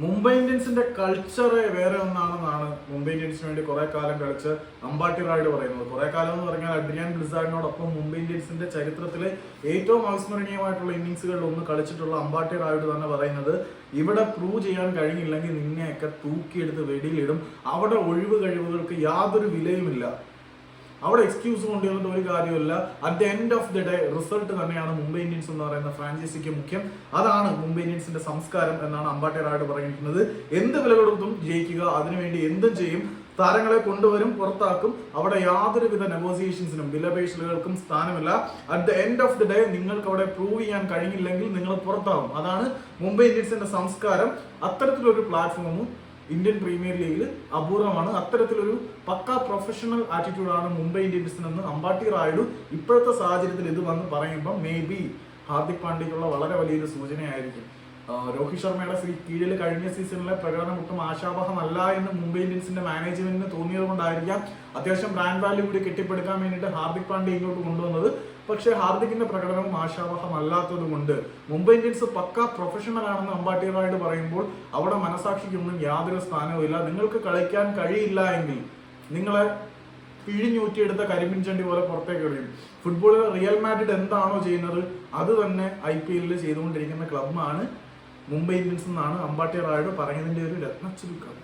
Mumbai ഇന്ത്യൻസിന്റെ culture വേറെ ഒന്നാണെന്നാണ് മുംബൈ ഇന്ത്യൻസിന് വേണ്ടി കുറെ കാലം കളിച്ച് അമ്പാട്ടി റായിഡ് പറയുന്നത്. കുറെ കാലം എന്ന് പറഞ്ഞാൽ അഡ്രിയാൻ ബ്ലിസാഡിനോടൊപ്പം മുംബൈ ഇന്ത്യൻസിന്റെ ചരിത്രത്തിലെ ഏറ്റവും അവിസ്മരണീയമായിട്ടുള്ള ഇന്നിങ്സുകളിൽ ഒന്ന് കളിച്ചിട്ടുള്ള അമ്പാട്ടി റായിഡ് തന്നെ പറയുന്നത് ഇവിടെ പ്രൂവ് ചെയ്യാൻ കഴിഞ്ഞില്ലെങ്കിൽ നിന്നെയൊക്കെ തൂക്കിയെടുത്ത് വെടിയിലിടും. അവിടെ ഒഴിവ് കഴിവുകൾക്ക് യാതൊരു വിലയുമില്ല. അവിടെ എക്സ്ക്യൂസ് കൊണ്ടുവന്നിട്ട് ഒരു കാര്യമില്ല at the end of the day result തന്നെയാണ് മുംബൈ ഇന്ത്യൻസ് എന്ന് പറയുന്ന ഫ്രാഞ്ചൈസിക്ക് മുഖ്യം. അതാണ് മുംബൈ ഇന്ത്യൻസിന്റെ സംസ്കാരം എന്നാണ് അമ്പാട്ടേറായിട്ട് പറഞ്ഞിരിക്കുന്നത് എന്ത് വില കൊടുത്തും ജയിക്കുക അതിനുവേണ്ടി എന്തും ചെയ്യും താരങ്ങളെ കൊണ്ടുവരും പുറത്താക്കും. അവിടെ യാതൊരുവിധ നെഗോസിയേഷൻസിനും വിലപേശലുകൾക്കും സ്ഥാനമില്ല. At the end of the day നിങ്ങൾക്ക് അവിടെ പ്രൂവ് ചെയ്യാൻ കഴിഞ്ഞില്ലെങ്കിൽ നിങ്ങൾ പുറത്താവും. അതാണ് മുംബൈ ഇന്ത്യൻസിന്റെ സംസ്കാരം. അത്തരത്തിലൊരു പ്ലാറ്റ്ഫോമും ഇന്ത്യൻ പ്രീമിയർ ലീഗിൽ അപൂർവമാണ്. അത്തരത്തിലൊരു പക്ക പ്രൊഫഷണൽ ആറ്റിറ്റ്യൂഡാണ് മുംബൈ ഇന്ത്യൻസിനെന്ന് അമ്പാട്ടി റായിഡു ഇപ്പോഴത്തെ സാഹചര്യത്തിൽ ഇത് വന്ന് പറയുമ്പോൾ മേ ബി ഹാർദിക് പാണ്ഡ്യയ്ക്കുള്ള വളരെ വലിയൊരു സൂചനയായിരിക്കും. രോഹിത് ശർമ്മയുടെ കീഴിൽ കഴിഞ്ഞ സീസണിലെ പ്രകടനം ഒട്ടും ആശാവഹമല്ല എന്ന് മുംബൈ ഇന്ത്യൻസിന്റെ മാനേജ്മെന്റിന് തോന്നിയത് കൊണ്ടായിരിക്കാം അത്യാവശ്യം ബ്രാൻഡ് വാല്യൂ കൂടി കെട്ടിപ്പടുക്കാൻ വേണ്ടിയിട്ട് ഹാർദിക് പാണ്ഡ്യ ഇങ്ങോട്ട് കൊണ്ടുവന്നത്. പക്ഷേ ഹാർദിക്കിന്റെ പ്രകടനം ആശാവഹമല്ലാത്തത് കൊണ്ട് മുംബൈ ഇന്ത്യൻസ് പക്ക പ്രൊഫഷണൽ ആണെന്ന് അമ്പാട്ടി റായിഡ് പറയുമ്പോൾ അവിടെ മനസാക്ഷിക്കൊന്നും യാതൊരു സ്ഥാനവും ഇല്ല. നിങ്ങൾക്ക് കളിക്കാൻ കഴിയില്ല എങ്കിൽ നിങ്ങളെ പിഴിഞ്ഞൂറ്റിയെടുത്ത കരിമ്പിൻ ചണ്ടി പോലെ പുറത്തേക്ക് എറിയും. ഫുട്ബോളിൽ റിയൽ മാഡ്രിഡ് എന്താണോ ചെയ്യുന്നത് അത് തന്നെ ഐ പി എല്ലിൽ ചെയ്തുകൊണ്ടിരിക്കുന്ന ക്ലബ്ബാണ് മുംബൈ ഇന്ത്യൻസ് എന്നാണ് അമ്പാട്ടി പറഞ്ഞതിന്റെ ഒരു രത്ന ചുരുക്കം